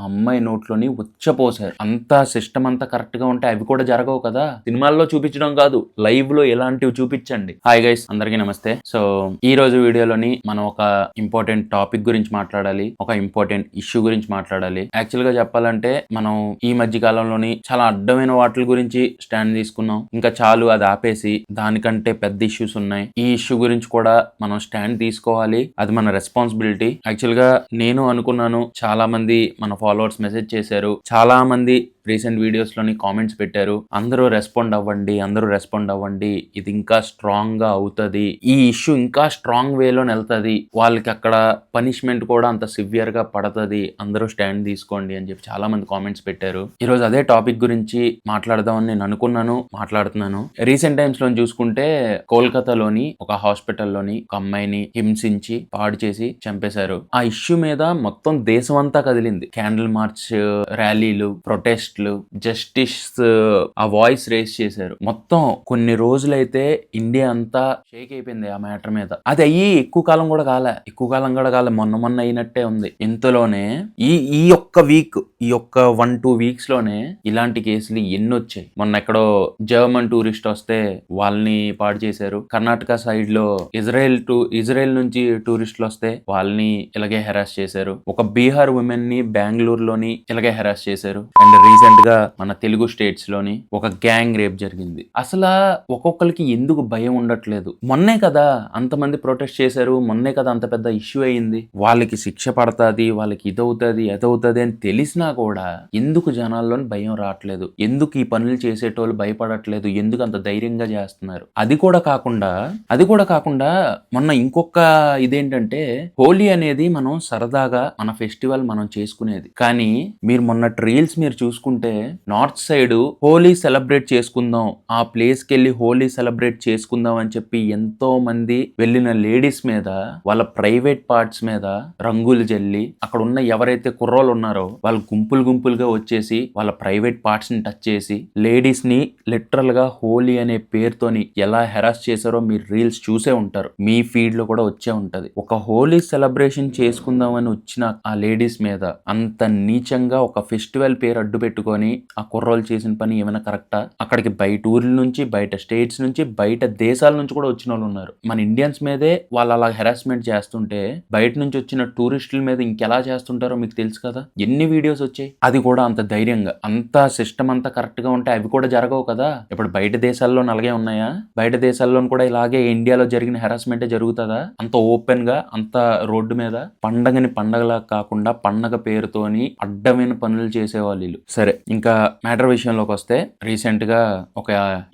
ఆ అమ్మాయి నోట్లోని వచ్చపోసారు అంతా సిస్టమ్ అంతా కరెక్ట్గా ఉంటే అవి కూడా జరగవు కదా. సినిమాల్లో చూపించడం కాదు లైవ్లో ఎలాంటివి చూపించండి. హాయ్ గైస్ అందరికీ నమస్తే. సో ఈ రోజు వీడియోలోని మనం ఒక ఇంపార్టెంట్ టాపిక్ గురించి మాట్లాడాలి ఒక ఇంపార్టెంట్ ఇష్యూ గురించి మాట్లాడాలి. యాక్చువల్గా చెప్పాలంటే మనం ఈ మధ్య కాలంలోని చాలా అడ్డమైన వాటి గురించి స్టాండ్ తీసుకున్నాం. ఇంకా చాలు అది ఆపేసి దానికంటే పెద్ద ఇష్యూస్ ఉన్నాయి. ఈ ఇష్యూ గురించి కూడా మనం స్టాండ్ తీసుకోవాలి. అది మన రెస్పాన్సిబిలిటీ. యాక్చువల్గా నేను అనుకున్నాను చాలా మంది మన ఫాలోవర్స్ మెసేజ్ చేశారు. చాలా మంది రీసెంట్ వీడియోస్లోని కామెంట్స్ పెట్టారు అందరూ రెస్పాండ్ అవ్వండి అందరూ రెస్పాండ్ అవ్వండి ఇది ఇంకా స్ట్రాంగ్గా అవుతుంది ఈ ఇష్యూ ఇంకా స్ట్రాంగ్ వేలో వెళ్తుంది వాళ్ళకి అక్కడ పనిష్మెంట్ కూడా అంత సివియర్గా పడుతుంది అందరూ స్టాండ్ తీసుకోండి అని చెప్పి చాలా మంది కామెంట్స్ పెట్టారు. ఈరోజు అదే టాపిక్ గురించి మాట్లాడదామని నేను అనుకున్నాను మాట్లాడుతున్నాను. రీసెంట్ టైమ్స్లో చూసుకుంటే కోల్కతాలోని ఒక హాస్పిటల్లోని ఒక అమ్మాయిని హింసించి పాడు చేసి చంపేశారు. ఆ ఇష్యూ మీద మొత్తం దేశం అంతా కదిలింది. క్యాండిల్ మార్చ్ ర్యాలీలు ప్రొటెస్ట్ జర్నలిస్టులు జస్టిస్ ఆ వాయిస్ రేస్ చేశారు. మొత్తం కొన్ని రోజులైతే ఇండియా అంతా షేక్ అయిపోయింది ఆ మ్యాటర్ మీద. అది అయ్యి ఎక్కువ కాలం కూడా కాలే. ఎక్కువ కాలం కూడా కాలే. మొన్న మొన్న అయినట్టే ఉంది. ఇంతలోనే ఈ ఈ ఒక్క వీక్ ఈ ఒక్క వన్ టూ వీక్స్లోనే ఇలాంటి కేసులు ఎన్ని వచ్చాయి. మొన్న ఎక్కడో జర్మన్ టూరిస్ట్ వస్తే వాళ్ళని పాడు చేశారు. కర్ణాటక సైడ్లో ఇజ్రాయెల్ టు ఇజ్రాయెల్ నుంచి టూరిస్టులు వస్తే వాళ్ళని ఇలాగే హెరాస్ చేశారు. ఒక బీహార్ ఉమెన్ని బెంగళూరులోని ఇలాగే హెరాస్ చేశారు. అండ్ రీసెంట్గా మన తెలుగు స్టేట్స్లోని ఒక గ్యాంగ్ రేప్ జరిగింది. అసలు ఒక్కొక్కరికి ఎందుకు భయం ఉండట్లేదు? మొన్నే కదా అంతమంది ప్రొటెస్ట్ చేశారు మొన్నే కదా అంత పెద్ద ఇష్యూ అయింది. వాళ్ళకి శిక్ష పడుతుంది వాళ్ళకి ఇదవుతుంది అదవుతుంది అని తెలిసినా కూడా ఎందుకు జనాల్లోని భయం రావట్లేదు? ఎందుకు ఈ పనులు చేసేటోళ్ళు భయపడట్లేదు? ఎందుకు అంత ధైర్యంగా చేస్తున్నారు? అది కూడా కాకుండా అది కూడా కాకుండా మొన్న ఇంకొక ఇదేంటంటే హోలీ అనేది మనం సరదాగా మన ఫెస్టివల్ మనం చేసుకునేది. కానీ మీరు మొన్న రీల్స్ మీరు చూసుకుంటే నార్త్ సైడ్ హోలీ సెలబ్రేట్ చేసుకుందాం ఆ ప్లేస్కి వెళ్ళి హోలీ సెలబ్రేట్ చేసుకుందాం అని చెప్పి ఎంతో మంది వెళ్ళిన లేడీస్ మీద వాళ్ళ ప్రైవేట్ పార్ట్స్ మీద రంగులు జల్లి అక్కడ ఉన్న ఎవరైతే కుర్రోళ్ళు ఉన్నారో వాళ్ళు గుంపులు గుంపులుగా వచ్చేసి వాళ్ళ ప్రైవేట్ పార్ట్స్ని టచ్ చేసి లేడీస్ని లిటరల్గా హోలీ అనే పేరుతోని ఎలా హెరాస్ చేశారో మీరు రీల్స్ చూసే ఉంటారు. మీ ఫీడ్లో కూడా వచ్చే ఉంటది. ఒక హోలీ సెలబ్రేషన్ చేసుకుందామని వచ్చిన ఆ లేడీస్ మీద అంత నీచంగా ఒక ఫెస్టివల్ పేరు అడ్డు పెట్టుకొని ఆ కుర్రోళ్ళు చేసిన పని ఏమైనా కరెక్టా? అక్కడికి బయట ఊర్ల నుంచి బయట స్టేట్స్ నుంచి బయట దేశాల నుంచి కూడా వచ్చిన వాళ్ళు ఉన్నారు. మన ఇండియన్స్ మీదే వాళ్ళు అలా హెరాస్మెంట్ చేస్తుంటే బయట నుంచి వచ్చిన టూరిస్టుల మీద ఇంకెలా చేస్తుంటారో మీకు తెలుసు కదా? ఎన్ని వీడియోస్ వచ్చాయి? అది కూడా అంత ధైర్యంగా అంత సిస్టమ్ అంతా కరెక్ట్గా ఉంటే అవి కూడా జరగవు కదా? ఇప్పుడు బయట దేశాల్లో అలాగే ఉన్నాయా? బయట దేశాల్లో కూడా ఇలాగే ఇండియాలో జరిగిన హెరాస్మెంటే జరుగుతుందా? అంత ఓపెన్గా అంత రోడ్డు మీద పండగని పండగలా కాకుండా పండగ పేరుతోని అడ్డమైన పనులు చేసేవాళ్ళు సరే సరే ఇంకా మ్యాటర్ విషయంలోకి వస్తే రీసెంట్గా ఒక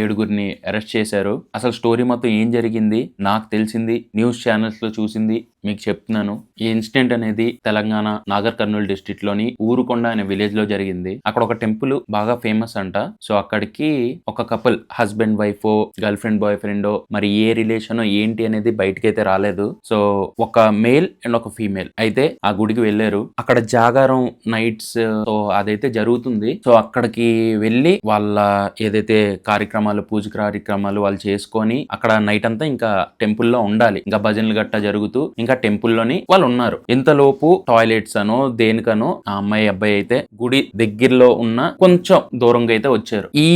ఏడుగురిని అరెస్ట్ చేశారు. అసలు స్టోరీ మొత్తం ఏం జరిగింది? నాకు తెలిసింది న్యూస్ ఛానల్స్లో చూసింది మీకు చెప్తున్నాను. ఈ ఇన్సిడెంట్ అనేది తెలంగాణ నాగర్ కర్నూలు డిస్టిక్లోని ఊరుకొండ అనే విలేజ్లో జరిగింది. అక్కడ ఒక టెంపుల్ బాగా ఫేమస్ అంట. సో అక్కడికి ఒక couple husband wife girlfriend boyfriend మరి ఏ రిలేషన్ ఏంటి అనేది బయటకైతే రాలేదు. సో ఒక మేల్ అండ్ ఒక ఫీమేల్. అయితే ఆ గుడికి వెళ్ళారు. అక్కడ జాగారం నైట్స్ సో అదైతే జరుగుతుంది. సో అక్కడికి వెళ్ళి వాళ్ళ ఏదైతే కార్యక్రమాలు పూజ కార్యక్రమాలు వాళ్ళు చేసుకొని అక్కడ నైట్ అంతా ఇంకా టెంపుల్లో ఉండాలి. ఇంకా భజనలు గట్టా జరుగుతూ ఇంకా టెంపుల్లోని వాళ్ళు ఉన్నారు. ఇంతలోపు టాయిలెట్స్ అనో దేనికనో ఆ అమ్మాయి అబ్బాయి అయితే గుడి దగ్గరలో ఉన్న కొంచెం దూరంగా అయితే వచ్చారు. ఈ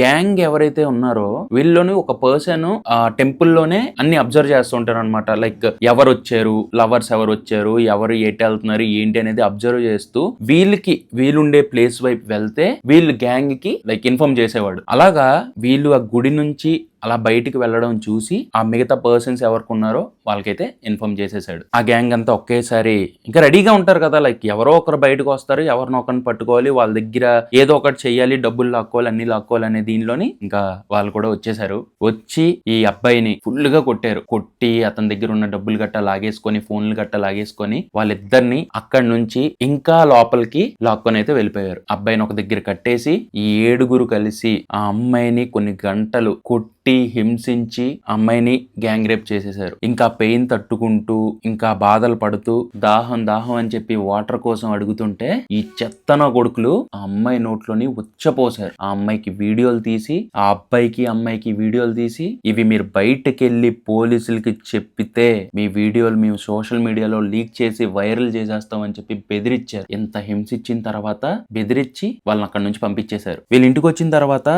గ్యాంగ్ ఎవరైతే ఉన్నారో వీళ్ళలోని ఒక పర్సన్ ఆ టెంపుల్లోనే అన్ని అబ్జర్వ్ చేస్తుంటారు అనమాట లైక్ ఎవరు వచ్చారు లవర్స్ ఎవరు వచ్చారు ఎవరు ఎటు వెళ్తున్నారు ఏంటి అనేది అబ్జర్వ్ చేస్తూ వీళ్ళకి వీళ్ళుండే ప్లేస్ వైపు వెళ్తే వీళ్ళు గ్యాంగ్కి లైక్ ఇన్ఫార్మ్ చేసేవాడు. అలాగా వీళ్ళు ఆ గుడి నుంచి అలా బయటికి వెళ్ళడం చూసి ఆ మిగతా పర్సన్స్ ఎవరికి ఉన్నారో వాళ్ళకైతే ఇన్ఫార్మ్ చేసేసాడు. ఆ గ్యాంగ్ అంతా ఒకేసారి ఇంకా రెడీగా ఉంటారు కదా లైక్ ఎవరో ఒకరు బయటకు వస్తారు ఎవరినో ఒకరిని పట్టుకోవాలి వాళ్ళ దగ్గర ఏదో ఒకటి చెయ్యాలి డబ్బులు లాక్కోవాలి అన్ని లాక్కోవాలి అనే దీనిలోని ఇంకా వాళ్ళు కూడా వచ్చేసారు. వచ్చి ఈ అబ్బాయిని ఫుల్గా కొట్టారు. కొట్టి అతని దగ్గర ఉన్న డబ్బులు గట్ట లాగేసుకొని ఫోన్లు గట్ట లాగేసుకొని వాళ్ళిద్దరిని అక్కడి నుంచి ఇంకా లోపలికి లాక్కొని అయితే వెళ్ళిపోయారు. అబ్బాయిని ఒక దగ్గర కట్టేసి ఈ ఏడుగురు కలిసి ఆ అమ్మాయిని కొన్ని గంటలు కొట్టి కొట్టి హింసించి అమ్మాయిని గ్యాంగ్ రేప్ చేసేశారు. ఇంకా పెయిన్ తట్టుకుంటూ ఇంకా బాధలు పడుతూ దాహం దాహం అని చెప్పి వాటర్ కోసం అడుగుతుంటే ఈ చెత్తన కొడుకులు ఆ అమ్మాయి నోట్లోని ఉచ్చపోసారు ఆ అమ్మాయికి వీడియోలు తీసి ఆ అబ్బాయికి అమ్మాయికి వీడియోలు తీసి ఇవి మీరు బయటకెళ్ళి పోలీసులకి చెప్పితే మీ వీడియోలు మేము సోషల్ మీడియాలో లీక్ చేసి వైరల్ చేసేస్తామని చెప్పి బెదిరించారు ఎంత హింసించిన తర్వాత బెదిరించి వాళ్ళని అక్కడ నుంచి పంపించేశారు. వీళ్ళు ఇంటికి వచ్చిన తర్వాత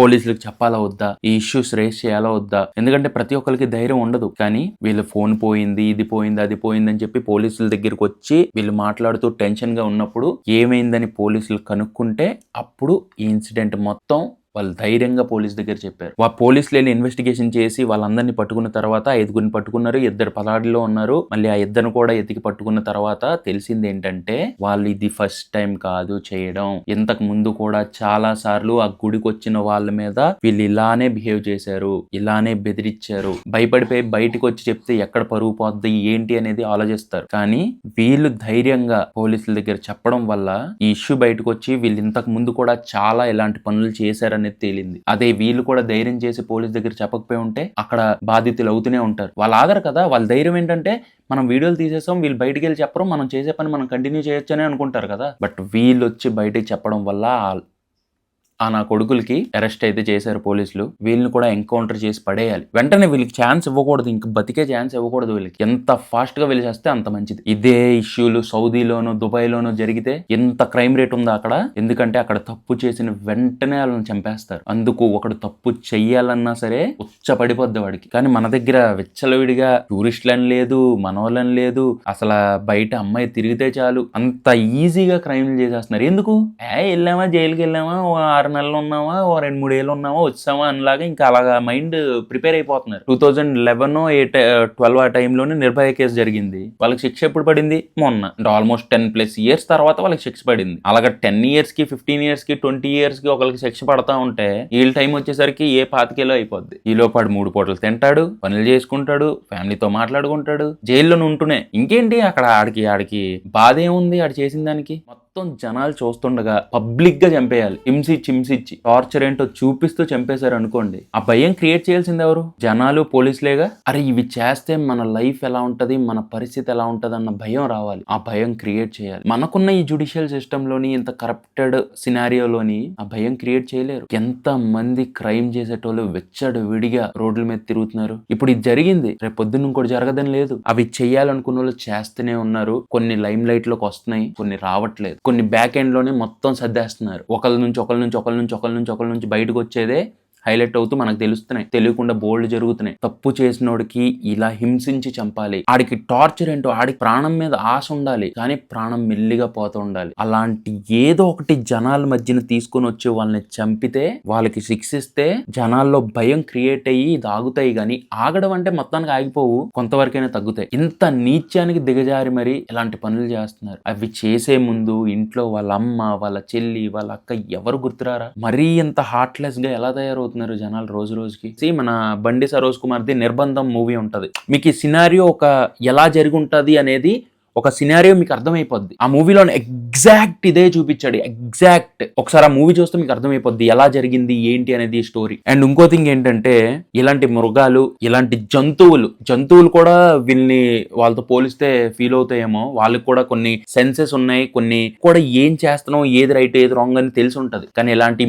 పోలీసులకు చెప్పాలా వద్దా? ఈ ఇష్యూస్ రేస్ చేయాలా వద్దా? ఎందుకంటే ప్రతి ఒక్కరికి ధైర్యం ఉండదు. కానీ వీళ్ళు ఫోన్ పోయింది ఇది పోయింది అది పోయింది అని చెప్పి పోలీసుల దగ్గరికి వచ్చి వీళ్ళు మాట్లాడుతూ టెన్షన్గా ఉన్నప్పుడు ఏమైందని పోలీసులు కనుక్కుంటే అప్పుడు ఈ ఇన్సిడెంట్ మొత్తం వాళ్ళు ధైర్యంగా పోలీస్ దగ్గర చెప్పారు. వా పోలీసులు వెళ్ళి ఇన్వెస్టిగేషన్ చేసి వాళ్ళందరినీ పట్టుకున్న తర్వాత ఐదుగురిని పట్టుకున్నారు ఇద్దరు పలాడిలో ఉన్నారు. మళ్ళీ ఆ ఇద్దరు కూడా ఎతికి పట్టుకున్న తర్వాత తెలిసింది ఏంటంటే వాళ్ళు ఇది ఫస్ట్ టైం కాదు చేయడం. ఇంతకు ముందు కూడా చాలా సార్లు ఆ గుడికి వచ్చిన వాళ్ళ మీద వీళ్ళు ఇలానే బిహేవ్ చేశారు ఇలానే బెదిరించారు భయపడిపోయి బయటకు వచ్చి చెప్తే ఎక్కడ పరుగు పోద్ది ఏంటి అనేది ఆలోచిస్తారు. కానీ వీళ్ళు ధైర్యంగా పోలీసుల దగ్గర చెప్పడం వల్ల ఈ ఇష్యూ బయటకు వచ్చి వీళ్ళు ఇంతకు ముందు కూడా చాలా ఇలాంటి పనులు చేశారని అనేది తేలింది. అదే వీళ్ళు కూడా ధైర్యం చేసి పోలీస్ దగ్గర చెప్పకపోయి ఉంటే అక్కడ బాధితులు అవుతూనే ఉంటారు. వాళ్ళ ఆధార్ కదా వాళ్ళ ధైర్యం ఏంటంటే మనం వీడియోలు తీసేసాం వీళ్ళు బయటికి వెళ్ళి చెప్పడం మనం చేసే పని మనం కంటిన్యూ చేయొచ్చని అనుకుంటారు కదా. బట్ వీళ్ళు వచ్చి బయటికి చెప్పడం వల్ల ఆ- నా కొడుకులకి అరెస్ట్ అయితే చేశారు పోలీసులు. వీళ్ళని కూడా ఎన్కౌంటర్ చేసి పడేయాలి. వెంటనే వీళ్ళకి ఛాన్స్ ఇవ్వకూడదు. ఇంక బతికే ఛాన్స్ ఇవ్వకూడదు వీళ్ళకి. ఎంత ఫాస్ట్గా వీళ్ళు చేస్తే అంత మంచిది. ఇదే ఇష్యూలు సౌదీలోను దుబాయ్లోను జరిగితే ఎంత క్రైమ్ రేట్ ఉందో అక్కడ. ఎందుకంటే అక్కడ తప్పు చేసిన వెంటనే వాళ్ళని చంపేస్తారు. అందుకు ఒకడు తప్పు చెయ్యాలన్నా సరే ఉచ్చపడిపోద్ది వాడికి. కానీ మన దగ్గర విచ్చలవిడిగా టూరిస్టులని లేదు మనోళ్ళని లేదు. అసలు బయట అమ్మాయి తిరిగితే చాలు. అంత ఈజీగా క్రైమ్లు చేసేస్తున్నారు. ఎందుకు? ఏ వెళ్ళామా? జైలుకి వెళ్ళామా ఆరు నెలలు ఉన్నామా ఓ రెండు మూడు ఏళ్ళు ఉన్నామా వచ్చామా అనిలాగా ఇంకా అలాగా మైండ్ ప్రిపేర్ అయిపోతున్నారు. Two thousand eleven eight twelve ఆ టైంలోనే నిర్భయ కేసు జరిగింది. వాళ్ళకి శిక్ష ఎప్పుడు పడింది? మొన్న. అంటే ఆల్మోస్ట్ టెన్ ప్లస్ ఇయర్స్ తర్వాత వాళ్ళకి శిక్ష పడింది. అలాగే టెన్ ఇయర్స్కి ఫిఫ్టీన్ ఇయర్స్కి ట్వంటీ ఇయర్స్కి ఒకరికి శిక్ష పడతా ఉంటే వీళ్ళ టైం వచ్చేసరికి ఏ పాతికేలో అయిపోద్ది. ఈ లోపాడు మూడు పూటలు తింటాడు పనులు చేసుకుంటాడు ఫ్యామిలీతో మాట్లాడుకుంటాడు జైల్లోనే ఉంటూనే. ఇంకేంటి? అక్కడ ఆడికి ఆడికి బాధ ఏముంది? ఆడు చేసిన దానికి? మొత్తం జనాలు చూస్తుండగా పబ్లిక్గా చంపేయాలి. హింసి చింసిచ్చి టార్చర్ ఏంటో చూపిస్తూ చంపేశారు అనుకోండి. ఆ భయం క్రియేట్ చేయాల్సింది ఎవరు? జనాలు పోలీసులేగా? అరే ఇవి చేస్తే మన లైఫ్ ఎలా ఉంటది మన పరిస్థితి ఎలా ఉంటది అన్న భయం రావాలి. ఆ భయం క్రియేట్ చేయాలి. మనకున్న ఈ జుడిషియల్ సిస్టమ్లోని ఇంత కరప్టెడ్ సినారియోలోని ఆ భయం క్రియేట్ చేయలేరు. ఎంత మంది క్రైమ్ చేసేటోళ్ళు వెచ్చడు విడిగా రోడ్ల మీద తిరుగుతున్నారు. ఇప్పుడు ఇది జరిగింది. రేపు పొద్దున్న ఇంకోటి జరగదని లేదు. అవి చేయాలనుకున్న వాళ్ళు చేస్తూనే ఉన్నారు. కొన్ని లైమ్ లైట్లోకి వస్తున్నాయి కొన్ని రావట్లేదు. కొన్ని బ్యాక్ ఎండ్లోనే మొత్తం సర్దేస్తున్నారు. ఒకళ్ళ నుంచి ఒకళ్ళ నుంచి ఒకళ్ళ నుంచి ఒకళ్ళ నుంచి ఒకళ్ళ నుంచి బయటకు వచ్చేదే హైలైట్ అవుతూ మనకు తెలుస్తున్నాయి. తెలియకుండా బోల్డ్ జరుగుతున్నాయి. తప్పు చేసినోడికి ఇలా హింసించి చంపాలి. ఆడికి టార్చర్ ఏంటో ఆడికి ప్రాణం మీద ఆశ ఉండాలి. కానీ ప్రాణం మెల్లిగా పోతూ ఉండాలి. అలాంటి ఏదో ఒకటి జనాల మధ్యన తీసుకొని వచ్చి వాళ్ళని చంపితే వాళ్ళకి శిక్షిస్తే జనాల్లో భయం క్రియేట్ అయ్యి ఇది ఆగుతాయి కానీ ఆగడం అంటే మొత్తానికి ఆగిపోవు. కొంతవరకైనా తగ్గుతాయి. ఇంత నీత్యానికి దిగజారి మరి ఇలాంటి పనులు చేస్తున్నారు. అవి చేసే ముందు ఇంట్లో వాళ్ళ అమ్మ వాళ్ళ చెల్లి వాళ్ళ అక్క ఎవరు గుర్తురారా? మరీ ఇంత హార్ట్లెస్గా ఎలా తయారవుతున్నారు జనాలు రోజు రోజుకి. మన బండి సరోజ్ కుమార్ది నిర్బంధం మూవీ ఉంటుంది. మీకు ఈ సినారియో ఒక ఎలా జరిగి ఉంటుంది అనేది ఒక సినారియో మీకు అర్థమైపోద్ది. ఆ మూవీలో ఎగ్జాక్ట్ ఇదే చూపించాడు. ఎగ్జాక్ట్ ఒకసారి ఆ మూవీ చూస్తే మీకు అర్థమైపోద్ది ఎలా జరిగింది ఏంటి అనేది స్టోరీ అండ్ ఇంకో థింగ్ ఏంటంటే ఇలాంటి మృగాలు ఇలాంటి జంతువులు జంతువులు కూడా వీళ్ళని వాళ్ళతో పోలిస్తే ఫీల్ అవుతాయేమో. వాళ్ళకి కూడా కొన్ని సెన్సెస్ ఉన్నాయి కొన్ని కూడా ఏం చేస్తున్నాం ఏది రైట్ ఏది రాంగ్ అని తెలిసి ఉంటుంది. కానీ ఇలాంటి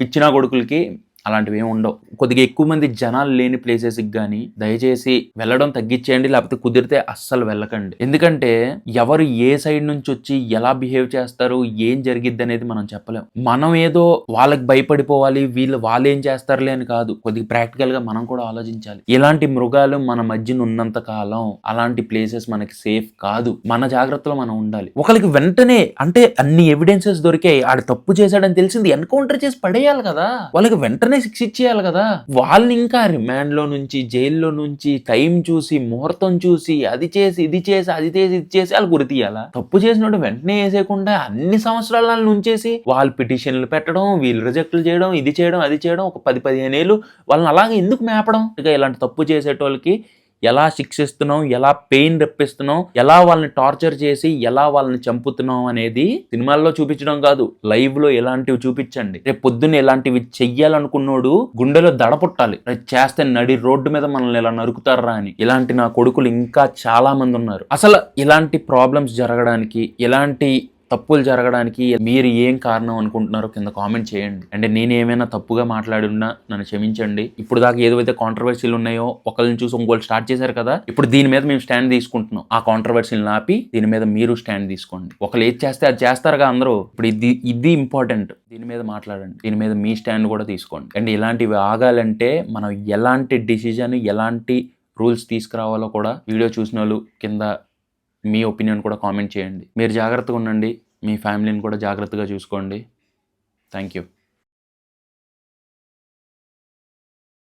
పిచ్చిన కొడుకులకి అలాంటివి ఏమి ఉండవు. కొద్దిగా ఎక్కువ మంది జనాలు లేని ప్లేసెస్కి కానీ దయచేసి వెళ్ళడం తగ్గించేయండి లేకపోతే కుదిరితే అస్సలు వెళ్ళకండి. ఎందుకంటే ఎవరు ఏ సైడ్ నుంచి వచ్చి ఎలా బిహేవ్ చేస్తారు ఏం జరిగిద్ది అనేది మనం చెప్పలేం. మనం ఏదో వాళ్ళకి భయపడిపోవాలి వీళ్ళు వాళ్ళు ఏం చేస్తారులే అని కాదు. కొద్దిగా ప్రాక్టికల్గా మనం కూడా ఆలోచించాలి. ఇలాంటి మృగాలు మన మధ్యన ఉన్నంత కాలం అలాంటి ప్లేసెస్ మనకి సేఫ్ కాదు. మన జాగ్రత్తలో మనం ఉండాలి. ఒకరికి వెంటనే అంటే అన్ని ఎవిడెన్సెస్ దొరికాయి. ఆడు తప్పు చేశాడని తెలిసింది ఎన్కౌంటర్ చేసి పడేయాలి కదా. వాళ్ళకి వెంటనే శిక్ష ఇచ్చేయాలి కదా. వాళ్ళని ఇంకా రిమాండ్లో నుంచి జైల్లో నుంచి టైం చూసి ముహూర్తం చూసి అది చేసి ఇది చేసి అది చేసి ఇది చేసి వాళ్ళు గురి తీయాలా? తప్పు చేసినట్టు వెంటనే వేసేయకుండా అన్ని సంవత్సరాల వాళ్ళని ఉంచేసి వాళ్ళు పిటిషన్లు పెట్టడం వీళ్ళు రిజెక్ట్లు చేయడం ఇది చేయడం అది చేయడం ఒక పది పదిహేను ఏళ్ళు వాళ్ళని అలాగే ఎందుకు మేపడం? ఇక ఇలాంటి తప్పు చేసేటోళ్ళకి ఎలా శిక్షిస్తున్నాం ఎలా పెయిన్ రప్పిస్తున్నాం ఎలా వాళ్ళని టార్చర్ చేసి ఎలా వాళ్ళని చంపుతున్నాం అనేది సినిమాల్లో చూపించడం కాదు. లైవ్లో ఎలాంటివి చూపించండి. రేపు పొద్దున్న ఇలాంటివి చెయ్యాలనుకున్నోడు గుండెలో దడ పుట్టాలి. రేపు చేస్తే నడి రోడ్డు మీద మనల్ని ఇలా నరుకుతారా అని. ఇలాంటి నా కొడుకులు ఇంకా చాలా మంది ఉన్నారు. అసలు ఇలాంటి ప్రాబ్లమ్స్ జరగడానికి ఇలాంటి తప్పులు జరగడానికి మీరు ఏం కారణం అనుకుంటున్నారో కింద కామెంట్ చేయండి. అంటే నేను ఏమైనా తప్పుగా మాట్లాడి ఉన్నా నన్ను క్షమించండి. ఇప్పుడు దాకా ఏదైతే కాంట్రవర్సీలు ఉన్నాయో ఒకరిని చూసి ఇంకోళ్ళు స్టార్ట్ చేశారు కదా ఇప్పుడు దీని మీద మేము స్టాండ్ తీసుకుంటున్నాం. ఆ కాంట్రవర్సీలు ఆపి దీని మీద మీరు స్టాండ్ తీసుకోండి. ఒకళ్ళు ఏది చేస్తే అది చేస్తారుగా అందరూ. ఇప్పుడు ఇది ఇది ఇంపార్టెంట్ దీని మీద మాట్లాడండి. దీని మీద మీ స్టాండ్ కూడా తీసుకోండి. అండ్ ఇలాంటివి ఆగాలంటే మనం ఎలాంటి డిసిజన్ ఎలాంటి రూల్స్ తీసుకురావాలో కూడా వీడియో చూసిన వాళ్ళు కింద మీ ఒపీనియన్ కూడా కామెంట్ చేయండి. మీరు జాగ్రత్తగా ఉండండి. మీ ఫ్యామిలీని కూడా జాగ్రత్తగా చూసుకోండి. Thank you.